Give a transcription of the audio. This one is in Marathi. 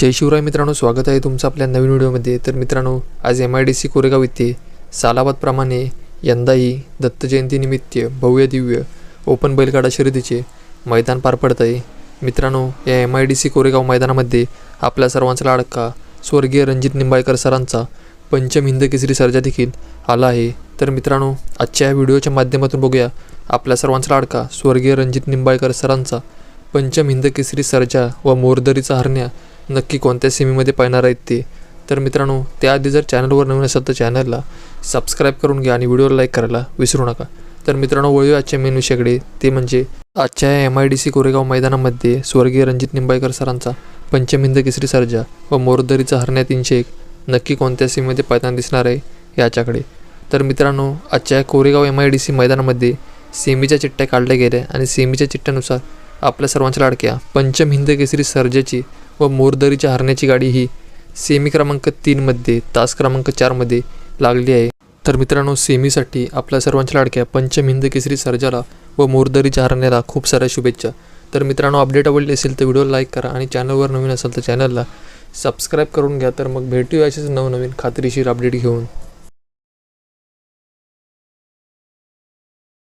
जय शिवराय मित्रांनो स्वागत आहे तुमचं आपल्या नवीन व्हिडिओमध्ये. तर मित्रांनो आज M I D C Koregaon येथे सालाबादप्रमाणे यंदाही दत्त जयंतीनिमित्त भव्य दिव्य ओपन बैलगाडा शर्यतीचे मैदान पार पडत आहे. मित्रांनो या M I D C Koregaon मैदानामध्ये आपल्या सर्वांचा लाडका स्वर्गीय रणजित निंबाळकर सरांचा पंचम हिंद केसरी सर्जा देखील आला आहे. तर मित्रांनो आजच्या या व्हिडिओच्या माध्यमातून बघूया आपल्या सर्वांचा लाडका स्वर्गीय रणजित निंबाळकर सरांचा पंचम हिंद केसरी सर्जा व मोरदरीचा हरण्या नक्की कोणत्या सेमीमध्ये पाहणार आहेत ते. तर मित्रांनो त्याआधी जर चॅनलवर नवीन असाल तर चॅनलला सबस्क्राईब करून घ्या आणि व्हिडिओला लाईक करायला विसरू नका. तर मित्रांनो वळूया आजच्या मेन विषयाकडे. ते म्हणजे आजच्या M I D C Koregaon मैदानामध्ये स्वर्गीय रणजित निंबाळकर सरांचा पंचम हिंद केसरी सर्जा व मोरदरीचा हरण्या तीनशे एक नक्की कोणत्या सीमेमध्ये पायताना दिसणार आहे याच्याकडे. तर मित्रांनो आजच्या Koregaon M I D C मैदानामध्ये सेमीच्या चिठ्ठ्या काढल्या गेल्या आणि सेमीच्या चिठ्ठ्यानुसार आपल्या सर्वांच्या लाडक्या पंचम हिंद केसरी सर्जेची व मोरदरीच्या हरण्याची गाडी ही सेमी क्रमांक तीनमध्ये तास क्रमांक चारमध्ये लागली आहे. तर मित्रांनो सेमीसाठी आपल्या सर्वांच्या लाडक्या पंचम हिंद केसरी सर्जाला व मोरदरीच्या हरण्याला खूप साऱ्या शुभेच्छा. तर मित्रांनो अपडेट आवडली असेल तर व्हिडिओ लाईक करा आणि चॅनलवर नवीन असेल तर चॅनलला सबस्क्राईब करून घ्या. तर मग भेटूया असेच नवनवीन खात्रीशीर अपडेट घेऊन.